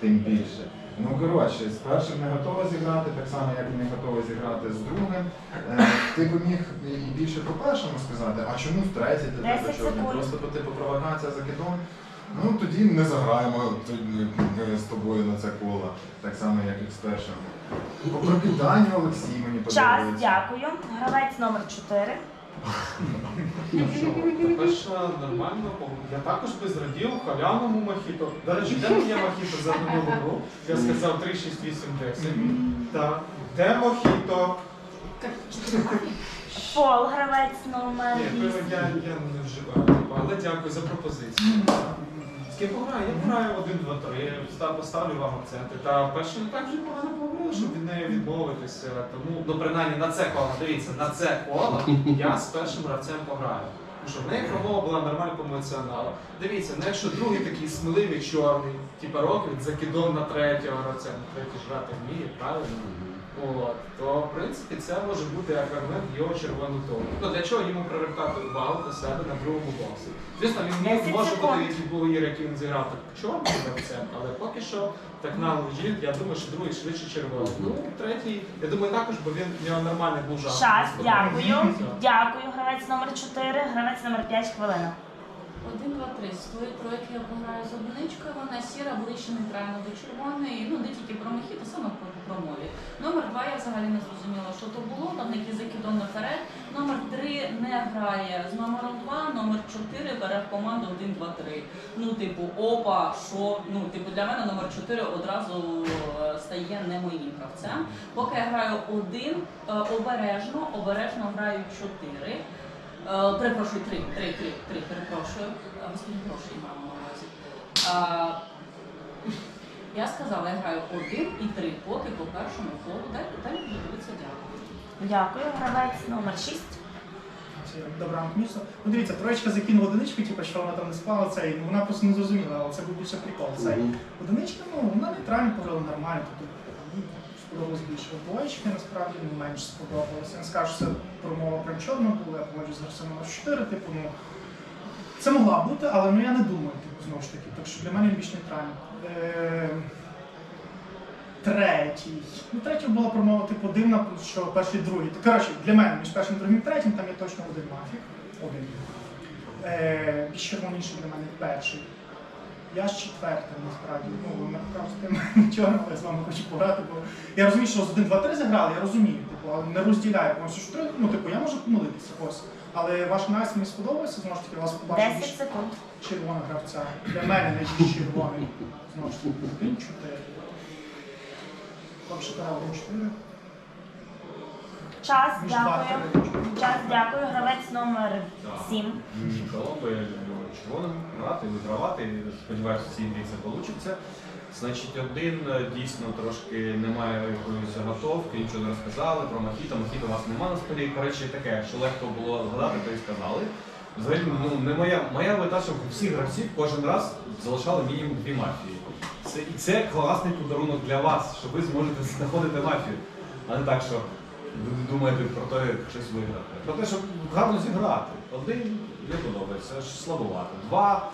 тим більше. Ну коротше, з першим не готова зіграти, так само як і не готова зіграти з другим. Е, ти б міг і більше по першому сказати, а чому в третій для тебе 10 чорний? секунд. Просто по типу провокація закидон. Ну тоді не заграємо тоді ми з тобою на це коло, так само як і з першим. По прокиданню Олексій мені Час, подобається. дякую. Гравець номер 4. Ну що, також нормально. Я також би зрадів халявному мохіто. До речі, де моє мохіто за минулу гру? Я сказав 3, 6, 8, 10. Так. Де мохіто? Пол, гравець номер Ні, 8. пиво я, я не вживаю, але дякую за пропозицію. З ким пограю? Я пограю 1, 2, 3, ста- поставлю вам акценти. Та перше так вже погано поговорили, щоб від неї відмовитися. Тому, ну принаймні на це коло, дивіться, на це коло я з першим гравцем пограю. Тому що в неї промова була нормальна по. Дивіться, ну якщо другий такий сміливий чорний, типа років, закидон на третього гравця, на третій ж грати вміє, правильно? От, то в принципі це може бути як аргумент його червону тону. Ну для чого йому привертати увагу до себе на другому боксі? Звісно, він міг може бути який був ір, який він зіграв так чорним гравцем, але поки що так на лежі, я думаю, що другий швидше червоний. Ну, третій, я думаю, також, бо він в нього нормальний був жанр. Час, дякую. Дякую. Гравець номер 4, гравець номер 5 хвилина. Один, два, три. З твоєї тройки я пограю з одиничкою, вона сіра, ближче нейтрально до червоної, ну де тільки про мохі, то саме по промові. Номер два я взагалі не зрозуміла, що то було, там який закидон наперед. Номер три не грає з номером два, номер чотири бере в команду один, два, три. Ну, типу, опа, що? Ну, типу, для мене номер чотири одразу е, стає не моїм гравцем. Поки я граю один, е, обережно, обережно граю чотири. Е, Перепрошую, три, три, три, три, перепрошую. Е, Господи, грошей маю на увазі. Е, Я сказала, я граю один і три, поки по першому колу. Далі, далі дивитися, дякую. Дякую. Гравець номер 6. Добре, місто. Ну дивіться, троєчка закинула одиничку, типу, що вона там не спала, цей, ну вона просто не зрозуміла, але це був більше прикол. Цей. Одиничка, ну, вона нейтрально пограла нормально, тобто сподобалось більше. Двоєчки насправді ну, менш сподобалося. Я не скажу, що це промова прям чорна була, я погоджуюсь з номер 4, типу, ну. Це могла бути, але ну я не думаю, типу, знову ж таки. Так що для мене більш нейтрально. Е, Третій. Ну, третій була промова, типу, дивна, що перший, другий. Коротше, для мене між першим, другим і третім там є точно один мафік. Один. Е, більш червоніший для мене перший. Я з четвертим, насправді. Ну, не кажете, чорно, але я з вами хочу пограти, бо я розумію, що з 1, 2, 3 заграли, я розумію, типу, але не розділяю. Тому що три, ну, типу, я можу помилитися, ось. Але ваш найс мені сподобався, знову ж таки, вас побачив 10 більш секунд. червоного гравця. Для мене найбільш червоний. Знову ж таки, 1, 4. Поки що грав 1, 4. Час, Між 2, дякую. 3, 4. Час, дякую. Гравець номер 7. Коломбо я люблю червоним грати, вигравати. Сподіваюся, цій грі це вийде. Значить, один е, дійсно трошки немає якоїсь заготовки, нічого не розказали про Мохіто. Мохіто у вас немає на столі. Коротше, таке, що легко було згадати, то і сказали. Взагалі, ну не моя моя мета, щоб всі гравці кожен раз залишали мінімум дві мафії. Це і це класний подарунок для вас, що ви зможете знаходити мафію, а не так, що ви думаєте про те, як щось виграти. Про те, щоб гарно зіграти. Один не подобається, аж слабовато. Два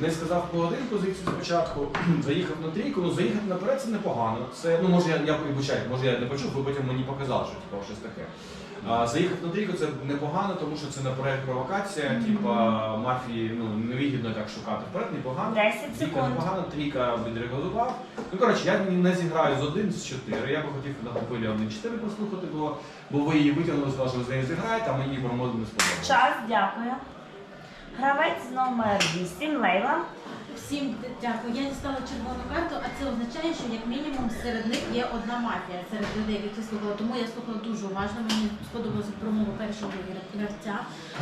не сказав про один позицію спочатку, заїхав на трійку, ну заїхати наперед це непогано. Це, ну може я, я вибачаю, може я не почув, ви потім мені показали, що типу, щось таке. А, заїхав на трійку це непогано, тому що це наперед провокація, типа мафії ну, невигідно так шукати. Вперед непогано. 10 Трійка непогано, трійка відрегулював. Ну коротше, я не зіграю з один, з чотири. Я би хотів на хвилі один чотири послухати, бо, бо ви її витягнули, сказали, що ви з нею зіграєте, а мені промови не сподобалося. Час, дякую. Гравець номер 8. Лейла. Всім дякую. Я дістала червону карту, а це означає, що як мінімум серед них є одна мафія серед людей, які слухала. Тому я слухала дуже уважно. Мені сподобалася промова першого гравця,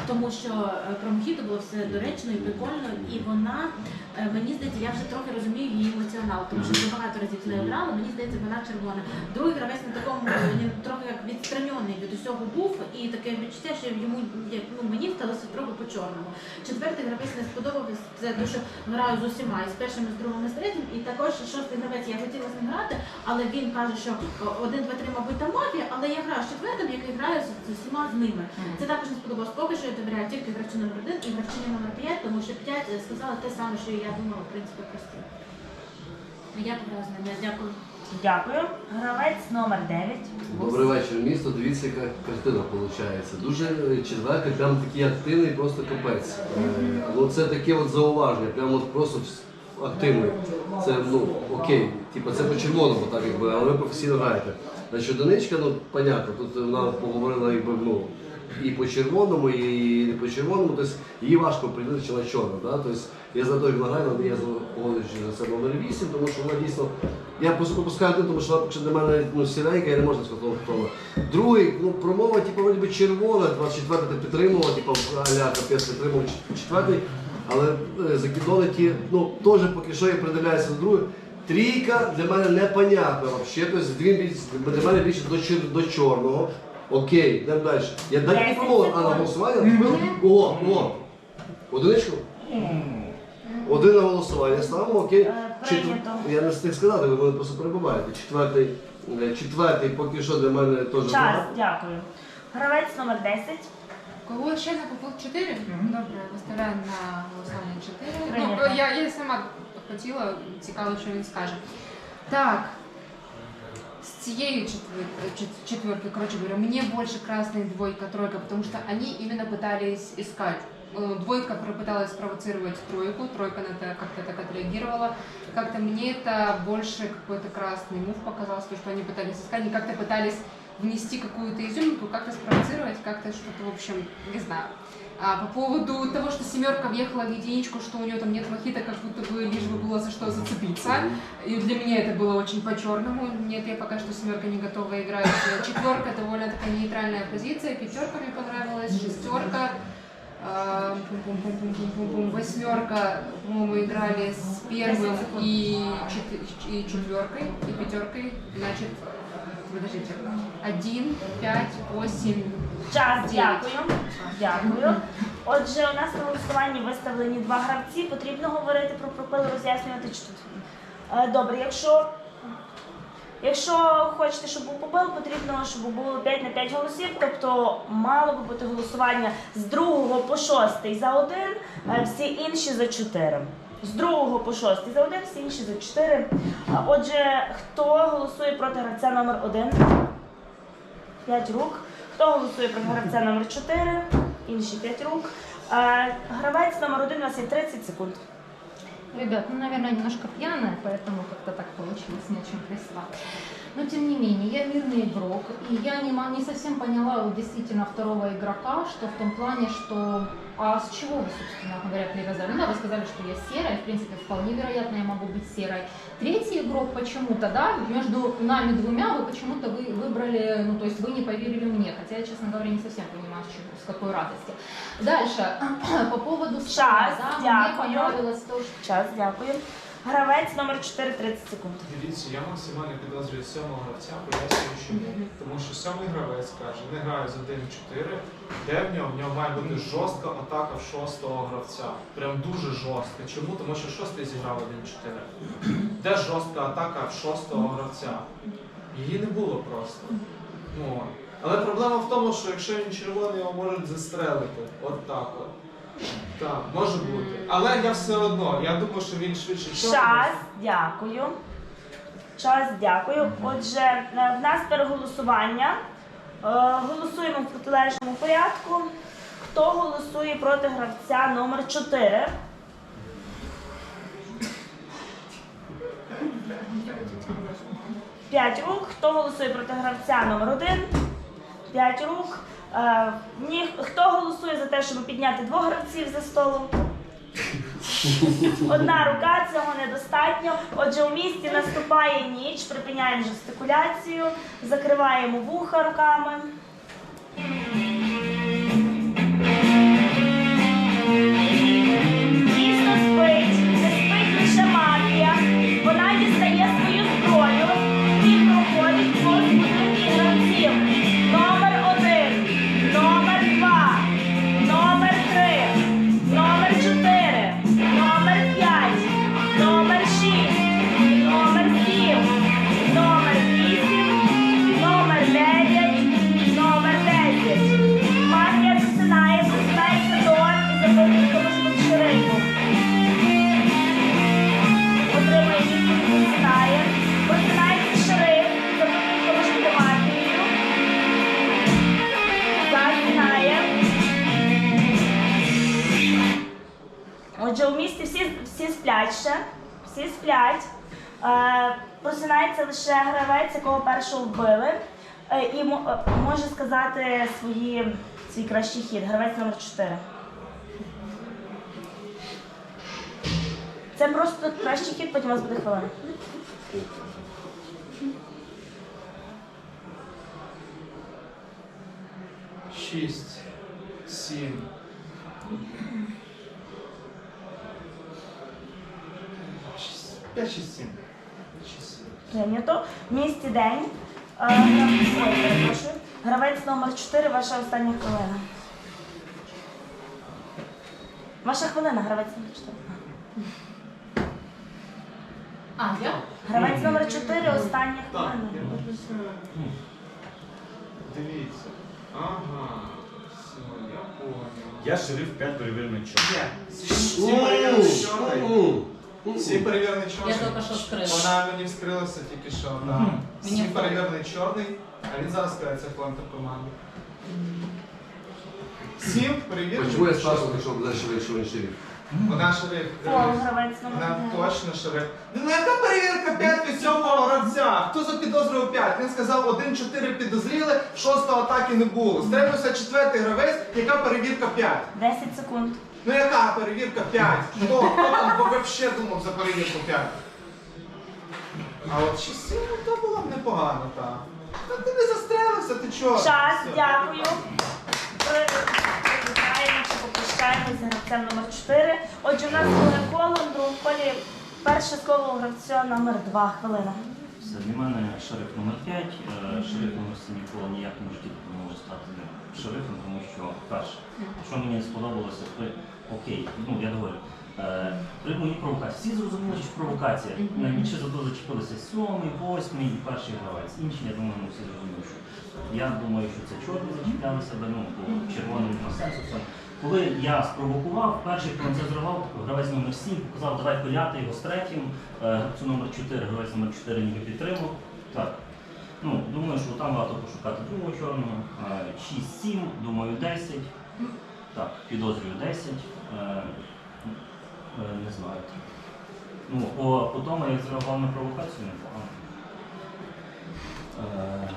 тому що е, про Мохіто було все доречно і прикольно, і вона е, мені здається, я вже трохи розумію її емоціонал, тому що вже багато разів з нею грала. Мені здається, вона червона. Другий гравець на такому він трохи як відстранений від усього був, і таке відчуття, що йому як ну мені сталося трохи по чорному. Четвертий гравець не сподобався. Це що граю з усіма, і з першим, і з другим, і з третім. І також шостий гравець я хотіла з ним грати, але він каже, що один, два, три, мабуть, там мафія, але я граю з четвертим, який грає з, усіма з ними. Це також не сподобалось. Поки що я довіряю тільки гравчу номер один і гравчині номер п'ять, тому що п'ять сказали те саме, що я думала, в принципі, прості. Я пограю з ними, дякую. Дякую. Гравець номер 9. Добрий вечір, місто. Дивіться, яка картина виходить. Дуже е, прям такий активний, просто капець. Е, Ну це таке от зауваження, прям от просто активний. Це ну окей, типу це по червоному, так якби, але ви професійно граєте. Значить, одиничка, ну понятно, тут вона поговорила якби ну. І по червоному, і не по червоному, тобто їй важко прийти чи на чорно. Да? Тобто я за той нагайно, я погоджуюся за це номер 8, тому що вона дійсно. Я просто пропускаю один, тому що вона поки для мене ну, сіренька, я не можу сказати, хто. Другий, ну промова, типу, вроді би червона, 24 ти підтримувала, типу, аля капець підтримував чет- четвертий, але е, закидони ті, ну теж поки що я придивляюся до другої. Трійка для мене непонятна взагалі, тобто він більш- для мене більше до, чор- до чорного. Окей, йдемо далі. Я далі Десять а на секунд. голосування кого? Кого? Одиничку? Один на голосування ставимо, окей. Четвер- прийнято. Я не встиг сказати, ви мене просто перебуваєте. Четвертий, е, четвертий поки що для мене теж. Час, гра. дякую. Гравець номер 10. Кого ще на попут 4? Добре, виставляю на голосування 4. Прийнято. Ну, я, я сама хотіла, цікаво, що він скаже. Так. С цією четвер- чет- четверкой, короче говоря, мне больше красная двойка, тройка, потому что они именно пытались искать. Э, Двойка пыталась спровоцировать тройку, тройка на это как-то так отреагировала. Как-то мне это больше какой-то красный мув показался, то, что они пытались искать, они как-то пытались внести какую-то изюминку, как-то спровоцировать, как-то что-то, в общем, не знаю. А по поводу того, что семерка въехала в единичку, что у нее там нет мохито, как будто бы лишь бы было за что зацепиться. И для меня это было очень по-черному. Нет, я пока что семерка не готова играть. Четверка довольно такая нейтральная позиция. Пятерка мне понравилась. Шестерка. Восьмерка, по-моему, играли с первым и, чет- и четверкой, и пятеркой. Значит, подождите. Один, пять, восемь, Час, дякую. Дякую. Отже, у нас на голосуванні виставлені два гравці. Потрібно говорити про пропил, роз'яснювати чи тут. Е, Добре, якщо, якщо хочете, щоб був побил, потрібно, щоб було 5 на 5 голосів. Тобто мало би бути голосування з 2 по 6 за один, а всі інші за 4. З 2 по 6 за один, всі інші за 4. А, Отже, хто голосує проти гравця номер 1? 5 рук. Хто голосує проти гравця номер 4? Інші 5 рук. Гравець номер 1 у вас є 30 секунд. Ребят, ну, наверное, немножко пьяная, поэтому как-то так получилось, не очень красиво. Но, тем не менее, я мирный игрок, и я не, не совсем поняла вот, действительно второго игрока, что в том плане, что... А с чего вы, собственно говоря, привязали? Ну, да, вы сказали, что я серая, в принципе, вполне вероятно, я могу быть серой. Третий игрок почему-то, да, между нами двумя вы почему-то вы выбрали, ну, то есть вы не поверили мне, хотя я, честно говоря, не совсем понимаю, с, чего- с какой радости. Дальше, по поводу сцены, Час, да, мне дякую. понравилось то, что Час, дякую. Гравець номер 4 30 секунд. Дивіться, я максимально підозрюю сьомого гравця, пояснюю чому. Тому що сьомий гравець каже, не грає з 1-4, де в нього? В нього має бути жорстка атака в шостого гравця. Прям дуже жорстка. Чому? Тому що шостий зіграв 1-4. Де жорстка атака в шостого гравця? Її не було просто. Ну, але проблема в тому, що якщо він червоний, його можуть застрелити. От так от. Так, може бути. Але я все одно, я думаю, що він швидше. Час, дякую. Час, дякую. Отже, е, в нас переголосування. Е, Голосуємо в протилежному порядку. Хто голосує проти гравця номер 4? П'ять рук. Хто голосує проти гравця номер 1? П'ять рук. Е, ні, хто голосує за те, щоб підняти двох гравців за столом? Одна рука цього недостатньо. Отже, у місті наступає ніч, припиняємо жестикуляцію, закриваємо вуха руками. Всі сплять. Е, просинається лише гравець, якого першого вбили, е, і е, може сказати свої, свій кращий хід. Гравець номер 4. Це просто кращий хід, потім у вас буде хвилина. Шість, сім. Шість, П'ять, шість, сім. Шість, сім. Прийнято. Місті день. Е, ой, перепрошую. Гравець номер 4, ваша остання хвилина. Ваша хвилина, гравець номер 4. А, я? Гравець номер 4, остання Так, хвилина. я. Дивіться. Ага. Все, я понял. Я шериф 5 перевірений чорт. Є. Всі всі чорний. Всі перевірені Я чорний. Вона мені вскрилася тільки що. Да. Всі Мені перевірений чорний, а він зараз скажеться флантер команди. Сім перевірений. Почему я спрашиваю, чорний. что он дальше решил шериф? Вона шериф. Пол, гравець номер Вона 1. точно шериф. Ну яка перевірка 5 від сьомого гравця? Хто запідозрив 5? Він сказав 1-4 підозріли, шостого атаки не було. Стребився четвертий гравець, яка перевірка 5? 10 секунд. Ну яка перевірка 5? Хто, хто там вообще думав за перевірку 5? А от 6 ну, то було б непогано, так. Та ти не застрелився, ти чого? Час, Все. дякую. При- Привітаємо чи попрощаємось з гравцем номер 4. Отже, у нас друге коло, в другому колі перше коло у гравця номер 2 хвилина. Все, для мене шериф номер 5. Е, Шериф номер 7 ніколи ніяк не житті не може стати шерифом, що перше, що мені сподобалося, при окей, ну я говорю. е, При моїй провокації. Всі зрозуміли, що провокація. Найбільше за то зачепилися сьомий, восьмий і перший гравець. Інші, я думаю, ми всі зрозуміли, що я думаю, що це чорні зачіплялися, бо ну, червоним все. Коли я спровокував, перший, хто це зривав, гравець номер 7 показав, давай пиляти його з третім, е, гравцю номер 4, гравець номер 4 ніби підтримав. Так. Ну, думаю, що там варто пошукати другого чорного. Е, 6-7, думаю, 10. Так, підозрюю 10. Е, е, Не знаю. Ну, по, по тому, як зреагував на провокацію, непогано. Е,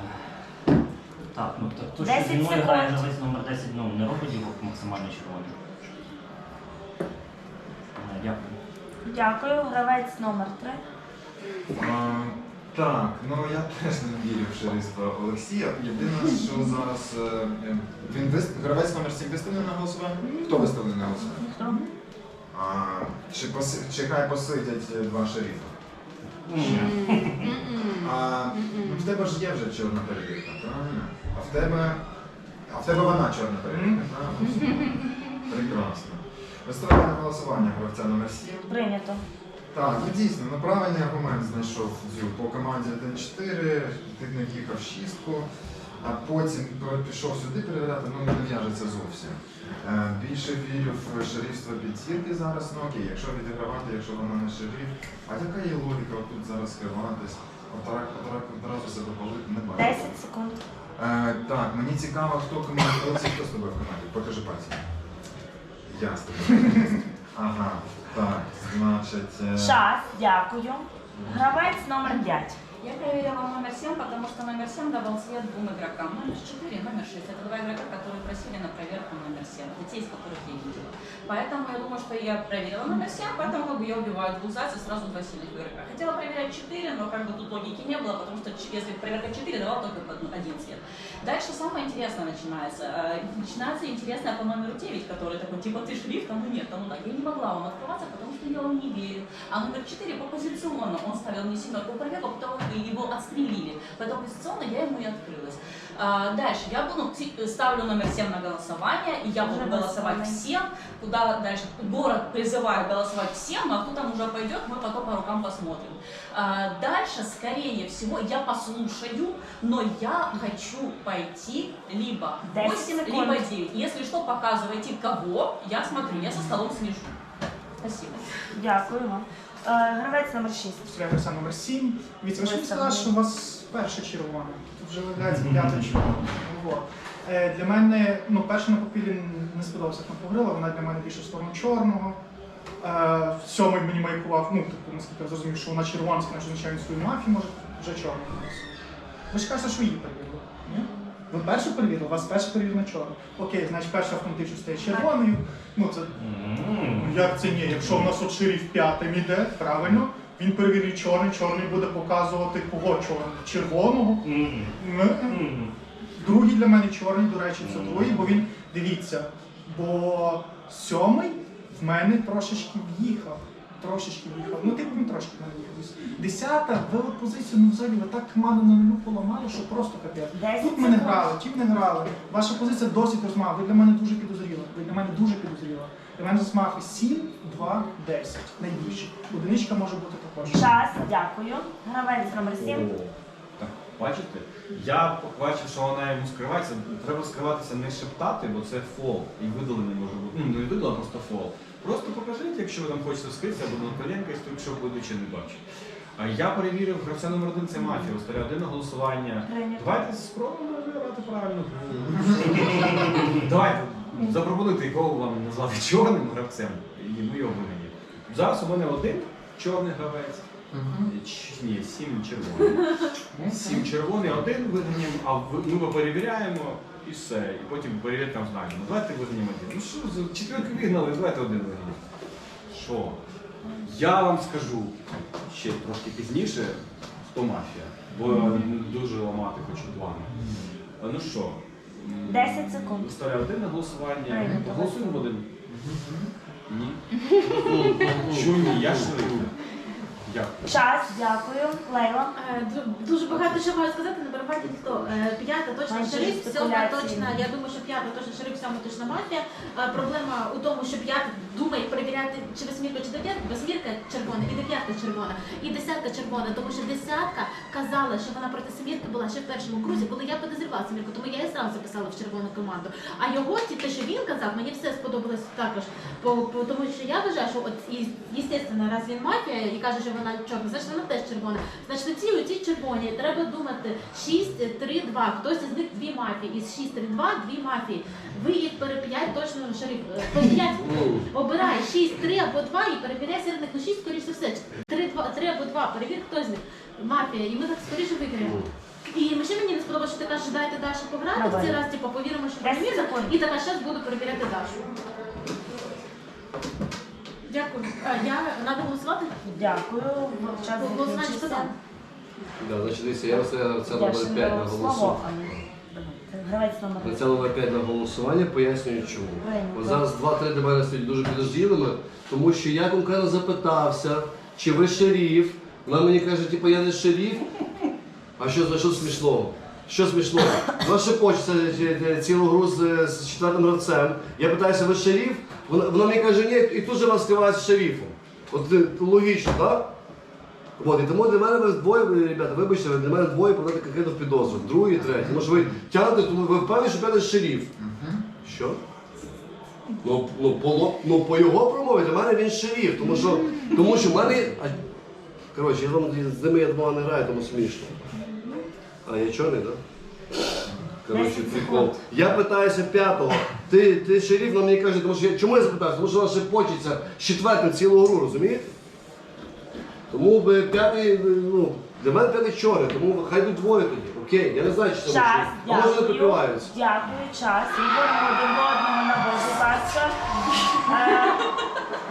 Так, ну так то, що зі мною грає гравець номер 10, ну не робить його максимально червоним. Е, Дякую. Дякую. Гравець номер 3. А, Так, ну я теж не вірю в шерифство Олексія. Єдине, що зараз е, е, він вис... гравець номер 7 виставлений на голосування? Хто виставлений на голосування? Хто? А, чи, поси... чи хай посидять е, два шерифа? А ну, в тебе ж є вже чорна перевірка, правильно? А в тебе. А в тебе вона чорна перевірка, правильно? Прекрасно. Виставляємо на голосування гравця номер 7. Прийнято. Так, ну дійсно, ну правильний аргумент знайшов Дзю. По команді 1-4, ти не в'їхав шістку, а потім пішов сюди перевіряти, ну не в'яжеться зовсім. Е, більше вірю в шерифство п'ятірки зараз, ну окей, якщо відігравати, якщо вона не шериф. А яка є логіка тут зараз скриватись? Отак, отак одразу себе палити не бачу. 10 секунд. Е, так, мені цікаво, хто команда. Олексій, хто з тобою в команді? Покажи пальці. Я з тобою. Ага, так, значить. е, дякую. Гравець номер 5. Я проверила номер 7, потому что номер 7 давал свет двум игрокам. Номер 4 и номер 6. Это два игрока, которые просили на проверку номер 7. Это те, из которых я видела. Поэтому я думаю, что я проверила номер 7, поэтому как бы я убиваю двух зайцев сразу два сильных игрока. Хотела проверять 4, но как бы тут логики не было, потому что если проверка 4 давал только один цвет. Дальше самое интересное начинается. Э, Начинается интересное по номеру 9, который такой, типа, ты шрифт, а ну нет, а ну да. Я не могла вам открываться, потому что я вам не верю. А номер 4 по позиционно, он ставил мне семерку проверку, потому что его отстрелили. Поэтому позиционно я ему и открылась. А, дальше, я буду, ти- ставлю номер 7 на голосование, и я буду голосовать всем. Куда дальше? Город призывает голосовать всем, а кто там уже пойдет, мы потом по рукам посмотрим. А, дальше, скорее всего, я послушаю, но я хочу пойти либо 10 8, секунд. либо 9. Если что, показывайте кого, я смотрю, я со столом слежу. Спасибо. Дякую вам. Е, Гравець номер 6. Стріляє номер 7. Від ви ж сказали, що у вас перше червоне. Тут вже виявляється п'яте червоне. Ого. Е, Для мене, ну, перше на попілі не сподобалося, як вона поговорила, вона для мене більше в сторону чорного. Е, сьомий мені маякував, ну, типу, наскільки я зрозумів, що вона червонська, значить означає свою мафію, може вже чорний. Ви ж кажете, що її перевірили. Ви першу перевірили, вас перша перевірена чорна. Окей, значить перша автоматично стає червоною. Ну це ну, як це ні? Якщо в нас от шериф п'ятим іде, правильно, він перевірить чорний, чорний буде показувати кого чорний? Червоного. М. М. М. Другий для мене чорний, до речі, це другий, бо він дивіться, бо сьомий в мене трошечки в'їхав. Трошечки в'їхав. Ну, типу він трошки в мене. Десята, ви от позицію, ну взагалі, ви так команду на нулю поламали, що просто капець. Тут ми не грали, ті не грали. Ваша позиція досить розмова. Ви для мене дуже підозріла. Ви для мене дуже підозріла. Для мене засмахи 7, 2, 10. Найбільше. Одиничка може бути також. Час, дякую. Гравець номер 7. Так, бачите? Я бачив, що вона йому скривається. Треба скриватися не шептати, бо це фол. І видалений може бути. Ну, не видалено, просто фол. Просто покажіть, якщо ви там хочете вскритися, або на коленка, якщо ведучий не бачить. А я перевірив гравця номер один це мафія. Ставлю один на голосування. Давайте спробуємо вибирати правильно. Давайте запропонуйте, якого вам назвати чорним гравцем, і ми його виграємо. Зараз у мене один чорний гравець. Ч- Ні, сім червоний. Сім червоний, один виграємо, а ми його перевіряємо і все. І потім перевіркам знаємо. Ну, Давайте виграємо один. Ну що, за четвірки вигнали, давайте один виграємо. Що? Я вам скажу ще трошки пізніше, хто мафія, бо дуже ламати хочу плани. Ну що? 10 секунд. Виставляю один на голосування. Прийнято. Голосуємо один. Ні. Чому ні? Я шериф. Дякую. Час, дякую. Лейла. Е, ду- Дуже багато що можу сказати, не перебувати ніхто. Е, П'ята точно Майже шериф, сьома спекуляції. точно, я думаю, що п'ята точно шериф, сьома точно мафія. Е, Проблема у тому, що п'ята думає перевіряти, чи восьмірка, чи дев'ятка, восьмірка червона і дев'ятка червона, і десятка червона, тому що десятка казала, що вона проти семірки була ще в першому крузі, коли я підозрювала семірку, тому я і сразу записала в червону команду. А його, ті, те, що він казав, мені все сподобалось також. По, по, тому що я вважаю, що от, і, естественно, раз він мафія і каже, що вона чорна, значить вона теж червона. Значить, ці оці червоні, треба думати 6, 3, 2. Хтось із них дві мафії. Із 6, 3, 2, дві мафії. Ви їх переп'ять точно шериф. е, Переп'ять обирай 6, 3 або 2 і перевіряй серед них. Ну 6, скоріше все. 3, 2, 3 або 2. Перевір, хто з них. Мафія. І ми так скоріше виграємо. І ще мені не сподобалося, що ти кажеш, дайте Дашу пограти в цей раз, типу, повіримо, що секунд. І така зараз буду перевіряти Дашу. Дякую. А, я треба голосувати? Дякую. Час Голосування там? Да, значить, дивіться, я розглядав це Я ще 5 не на дала голосування. слово. а ну, давайте. Гравець номер На це номер 5 на голосування, пояснюю чому. От зараз два-три для мене стають дуже підозрілими, тому що я конкретно запитався, чи ви шеріф. Вона мені каже, типу, я не шеріф. А що, за що смішного? Що смішного? Вона ще хочеться е, цілу гру з, з четвертим гравцем. Я питаюся, ви шеріф? Вона, вона мені каже, ні, і тут же вона скривається шерифом. От е, логічно, так? От, і тому для мене ви двоє, ребята, вибачте, ви для мене двоє подати конкретно в підозру. Другий, третій. Тому що ви тягнете, тому ви впевнені, що я шеріф. Що? Ну, ну, по, ло- ну, по його промові для мене він шеріф, тому що, тому що в мене. А, коротше, я вам з ними я двома не граю, тому смішно. А я чорний, так? Коротше, Десять прикол. секунд. Я питаюся п'ятого. Ти, ти шеріф, вона мені каже, тому що я, чому я запитався? Тому що вона шепочеться з четвертим цілу гру, розумієте? Тому би п'ятий, ну, для мене п'ятий чорний, тому хай йдуть двоє тоді. Окей, я не знаю, чи це Час, можливо. А може не дякую. прикриваються. Дякую, час. Відборимо один до одного на бозі, будь ласка. Е,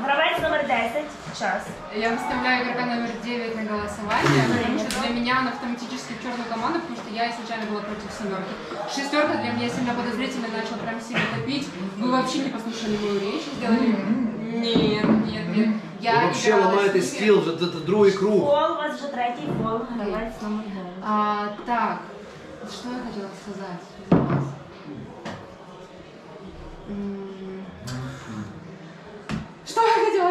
Гравець номер 10. Час. Я выставляю игрока номер 9 на голосование, потому что для меня он автоматически в черную команду, потому что я изначально была против семерки. Шестерка для меня сильно подозрительно начал прям сильно топить. Вы вообще не послушали мою речь, сделали... Нет, нет, нет. Я Ви взагалі играла ламаєте с ними. стіл, вже це другий круг. Фол, у вас вже третій фол. Гравець номер 9. А, так, что я хотела сказать? М,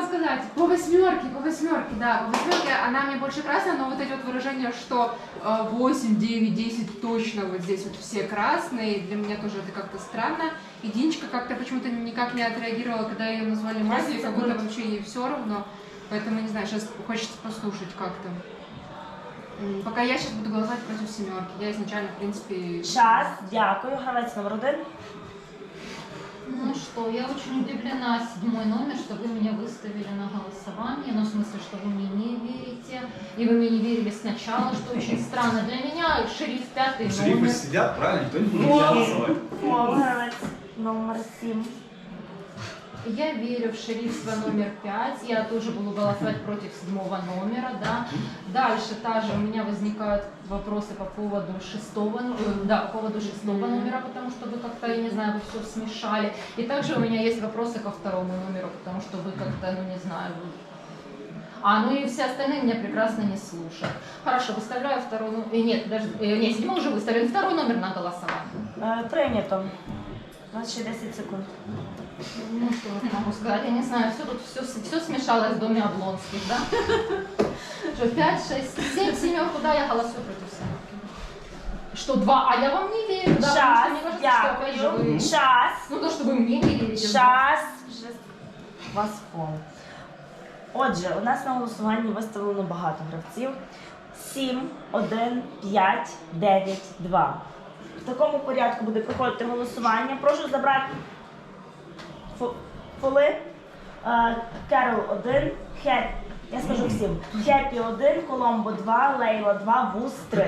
Сказать? По восьмерке, по восьмерке, да, по восьмерке она мне больше красная, но вот эти вот выражения, что э, 8, 9, 10 точно вот здесь вот все красные, для меня тоже это как-то странно. И Диночка как-то почему-то никак не отреагировала, когда ее назвали магией, как будто вообще ей все равно. Поэтому, не знаю, сейчас хочется послушать как-то. Пока я сейчас буду голосовать против семерки. Я изначально, в принципе... Час, дякую. Гравець номер 1. Ну что, я очень удивлена, седьмой номер, что вы меня выставили на голосование, ну в смысле, что вы мне не верите, и вы мне не верили сначала, что очень странно. Для меня шериф пятый Шерифи номер. сидять, правильно, ніхто не буде голосувати. Фол, гравець номер 7. Я верю в шерифство номер пять, я тоже буду голосовать против седьмого номера, да. Дальше также у меня возникают вопросы по поводу шестого, ну, э, да, по поводу шестого номера, потому что вы как-то, я не знаю, вы все смешали. И также у меня есть вопросы ко второму номеру, потому что вы как-то, ну не знаю, а, ну и все остальные меня прекрасно не слушают. Хорошо, выставляю второй номер. э, Нет, даже, э, нет, седьмой уже выставлен, второй номер на голосование. Е, Прийнято. У нас ще 10 секунд. Ну, что могу сказать, я не знаю, все тут все, все смешалось в доме Облонских, да? Что, 5, 6, 7, семерку, да, я голосую против семерки. Что, два? А я вам не верю, да, потому что мне кажется, что опять же вы... Час. Ну, то, что вы мне не верите. Час. Вже у вас фол. Отже, у нас на голосуванні виставлено багато гравців. 7, 1, 5, 9, 2. В такому порядку буде проходити голосування. Прошу забрати фоли. Е, Керол 1, Хеп, я скажу всім. Хеппі 1, Коломбо 2, Лейла 2, Вуз 3.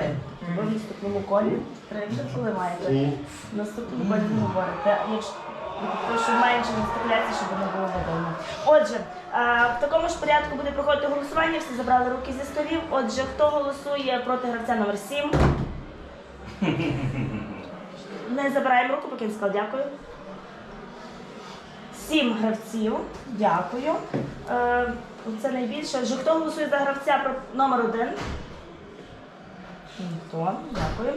Ви в наступному колі 3 вже коли маєте? В наступному колі не говорите. Якщо прошу менше не щоб не було видно. Отже, е, в такому ж порядку буде проходити голосування. Всі забрали руки зі столів. Отже, хто голосує проти гравця номер 7? Не забираємо руку, поки він сказав дякую. Сім гравців. Дякую. Е, це найбільше. Хто голосує за гравця номер один? Ніхто. Дякую.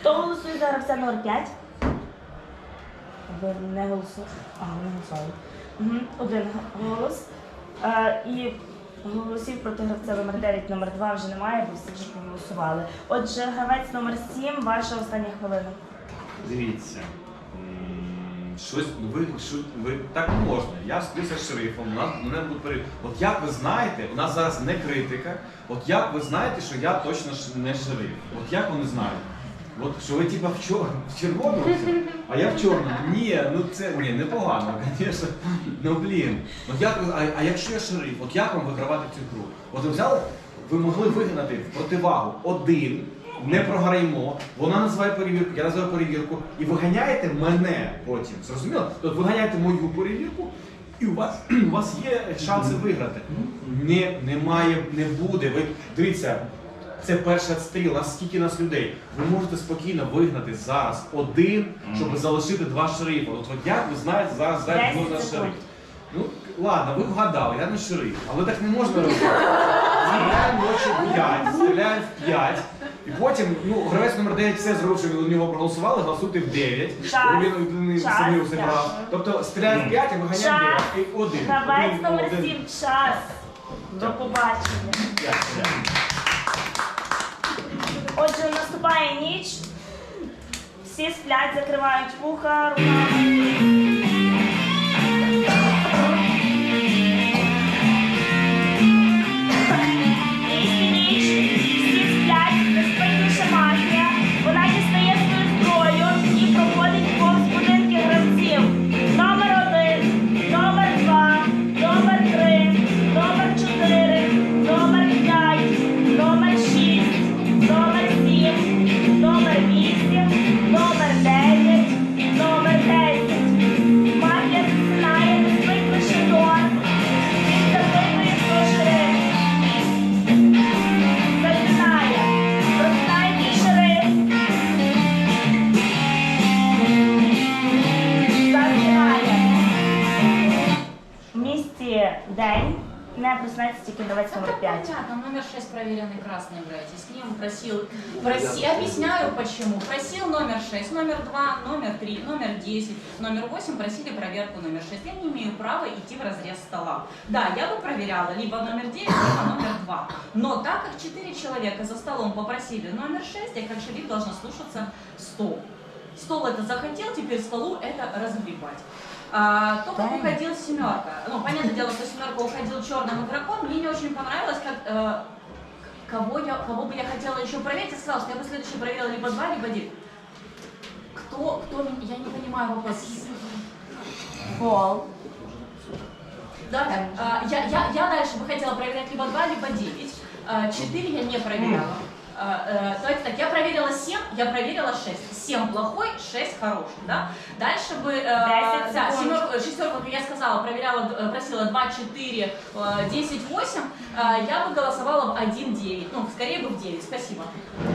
Хто голосує за гравця номер 5? Ви не голосуєте? А, не голосували. Один голос. Е, і голосів проти гравця номер 9, номер 2 вже немає, бо всі вже проголосували. Отже, гравець номер 7, ваша остання хвилина. Дивіться. Щось ви, що, ви так можна. Я спився з шерифом, у нас мене будуть перевірки. От як ви знаєте, у нас зараз не критика. От як ви знаєте, що я точно не шериф? От як вони знають? От що ви типа в, чор... червоному, а я в чорному. Ні, ну це ні, непогано, звісно. Ну блін. От як а, а якщо я шериф, от як вам вигравати цю гру? От ви взяли, ви могли вигнати в противагу один, не програємо, вона називає перевірку, я називаю перевірку, і виганяєте мене потім. Зрозуміло? Тобто виганяєте мою перевірку, і у вас, у вас є шанси виграти. Не, немає, не буде. Ви дивіться. Це перший відстріл, нас скільки нас людей. Ви можете спокійно вигнати зараз один, щоб залишити два шерифа. От, от як ви знаєте зараз зараз секунд. шериф? Ну ладно, ви вгадали, я не шериф, але так не можна робити. Стріляємо ночі 5, стріляємо в 5. І потім, ну, гравець номер 9 все зробив, що у нього проголосували, голосуйте в 9. Час. Він, Час. самі. Дякую. Тобто стріляємо в 5 і виганяємо Час. 9. І один. Гравець Один, номер один. 7, час. До побачення. Дякую. Отже, наступає ніч. Всі сплять, закривають вуха руками. Ним просил, проси, объясняю почему. Просил номер 6, номер 2, номер 3, номер 10, номер 8 просили проверку номер 6. Я не имею права идти в разрез стола. Да, я бы проверяла либо номер 9, либо номер 2. Но так как 4 человека за столом попросили номер 6, я как шериф должна слушаться стол. Стол это захотел, теперь столу это разгребать. А, то, как уходил семерка. Ну, понятное дело, что семерка уходил черным игроком. Мне не очень понравилось, как э, кого, я, кого бы я хотела еще проверить. Я сказала, что я бы следующий проверила либо два, либо один. кто, кто, меня- я не понимаю вопрос. Гол. Да, а, я, я, я дальше бы хотела проверять либо 2, либо 9. 4 я не проверяла. А, э, Давайте так, я проверила 7, я проверила 6. 7 плохой, 6 хороший, да? Дальше бы, э, Десять да, секунд. семерку, э, шестерку, как я сказала, проверяла, э, просила 2, 4, э, 10, 8, э, я бы голосовала в 1, 9. Ну, скорее бы в 9, спасибо.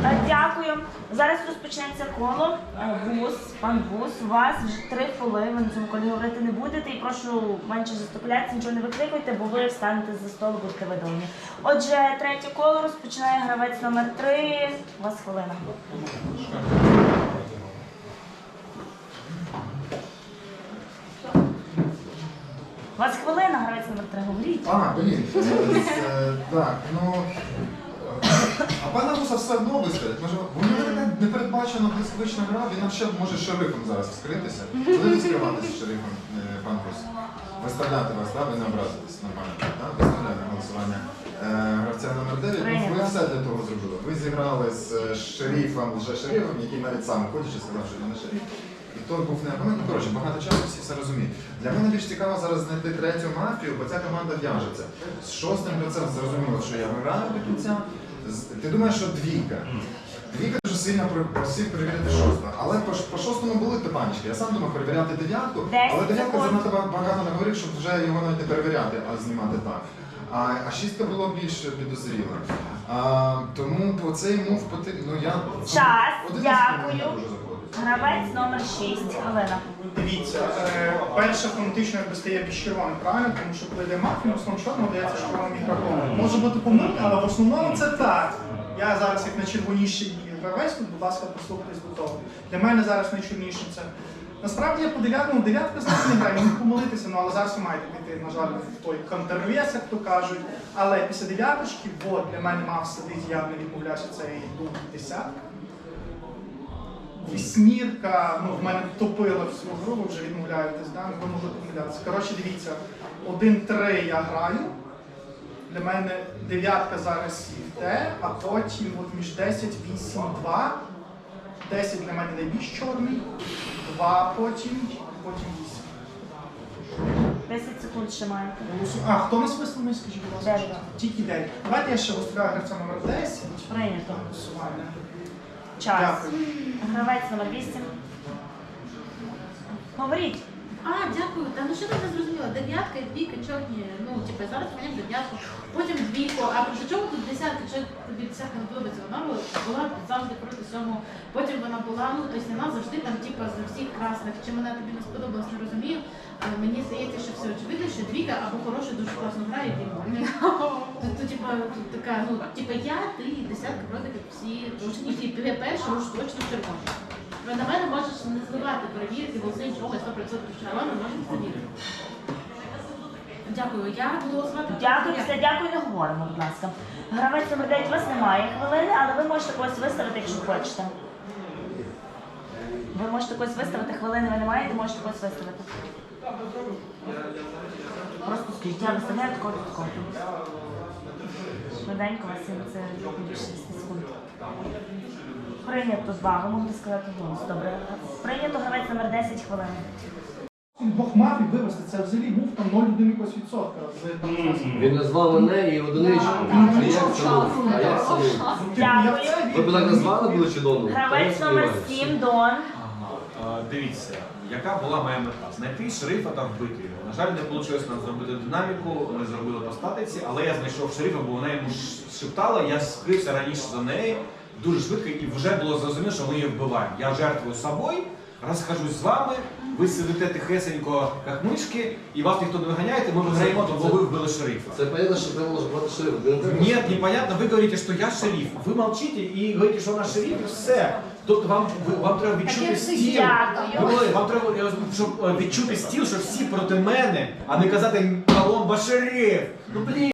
Е, Дякую. Зараз розпочнеться коло. Е, Вуз, пан Вуз, у вас вже три фоли, ви на цьому колі говорити не будете. І прошу менше заступлятися, нічого не викликуйте, бо ви встанете за столу, будете видалені. Отже, третє коло розпочинає гравець номер три. У вас хвилина. У вас хвилина, гравець номер три, говоріть. А, блін. Е, Так, ну. А пана Руса все одно виставить. Може, у нього така непередбачена блискавична гра, він нам ще може шерифом зараз вскритися. Будете скриватися шерифом, е, пан Рус? Виставляти вас, так? Ви не образитесь нормально. так? Виставляти голосування е, гравця номер 9. Ну, ви все для того зробили. Ви зіграли з е, шерифом, лже-шерифом, який навіть сам ходячи сказав, що він не шериф. І той був не опонент. Ну, коротше, багато часу всі все розуміють. Для мене більш цікаво зараз знайти третю мафію, бо ця команда в'яжеться. З шостим гравцем зрозуміло, що я виграю до кінця. З- Ти думаєш, що двійка? Двійка дуже сильно просив перевіряти шосту. Але по, по шостому були питаннячки. Я сам думав перевіряти дев'ятку, але дев'ятка занадто ба- багато наговорив, щоб вже його навіть не перевіряти, а знімати так. А, а шістка було більш підозріла. А, тому по цей мув потрібно. Ну, я... Час, Один дякую. дуже заходить. Гравець номер 6. Хвилина. Дивіться, е, перше фонетично якби стає більш червоним, правильно? Тому що коли йде мафія, в основному чорно дається червоним ігроком. Може бути помилка, але в основному це так. Я зараз як найчервоніший гравець, тут, будь ласка, послухайтесь до того. Для мене зараз найчорнішим це. Насправді я по дев'ятому, дев'ятка знаєте, не грає, міг помилитися, ну але зараз ви маєте піти, на жаль, в той контрвес, як то кажуть. Але після дев'яточки, бо для мене мав сидить, я не відмовлявся, це і дух десятка. Вісьмірка, ну, в мене топила всю гру, ви вже відмовляєтесь, да? ви могли помилятися. Коротше, дивіться, 1-3 я граю. Для мене дев'ятка зараз йде, а потім от між 10, 8, 2. 10 для мене найбільш чорний, 2 потім, потім 8. 10 секунд ще маєте. А, хто нас висловив, скажіть, будь ласка? Дев'ять. Тільки 9. Давайте я ще виставляю гравця номер 10. Прийнято. Голосування. Час. Дякую. Гравець номер 8. Говоріть. А, дякую. Та ну що ти не зрозуміла? Дев'ятка і двійка чорні. Ну, типу, зараз мені дев'ятку, потім двійку. А при чому тут десятка? Що тобі десятка не подобається? Вона була завжди проти сьомого. Потім вона була, ну, тобто вона завжди там, типу, за всіх красних. Чи вона тобі не сподобалась, не розумію. Але мені здається, що все очевидно, що двійка або хороша, дуже класно грає, і ноль. Тут, типу, тут така, ну, типу, я, ти, десятка проти всі. Тому що ні, перша уж точно червона. Ви на мене можеш не зливати перевірки, бо все нічого 100% червоно можемо завірити. Дякую. Я буду голосувати. Дякую, все дякую, не говоримо, будь ласка. Гравець номер 9 у вас немає хвилини, але ви можете когось виставити, якщо хочете. Ви можете когось виставити, хвилини ви не маєте, можете когось виставити. Просто скажіть, я виставляю такого такого. Швиденько у вас це більше 10 секунд. Прийнято два, ви можете сказати голос. Добре. Прийнято гравець номер 10 хвилин. Двох мафій вивести, це взагалі був там 0,1 якогось відсотка. Він назвав мене і одиничку. А як це ну? А як це ну? Дякую. Ви б так назвали були чудово? Гравець номер 7 Дон. Е, Дивіться, яка була моя мета? Знайти шерифа та вбити його. На жаль, не вийшло нам зробити динаміку, ми зробили по статиці, але я знайшов шерифа, бо вона йому ш- шептала, я скрився раніше за неї дуже швидко і вже було зрозуміло, що ми її вбиваємо. Я жертвую собою, розхожусь з вами, ви сидите тихесенько, як мишки, і вас ніхто не виганяєте, ми виграємо, бо ви вбили шерифа. Це понятно, що треба було брати шериф. Нет, непонятно, вы говорите, что я шериф. Вы молчите и говорите, що вона шериф, і все. Тобто вам, ви- вам треба відчути Таке стіл. Ви Вам треба, е, щоб е, відчути стіл, що всі проти мене, а не казати Коломба шериф. Ну блін.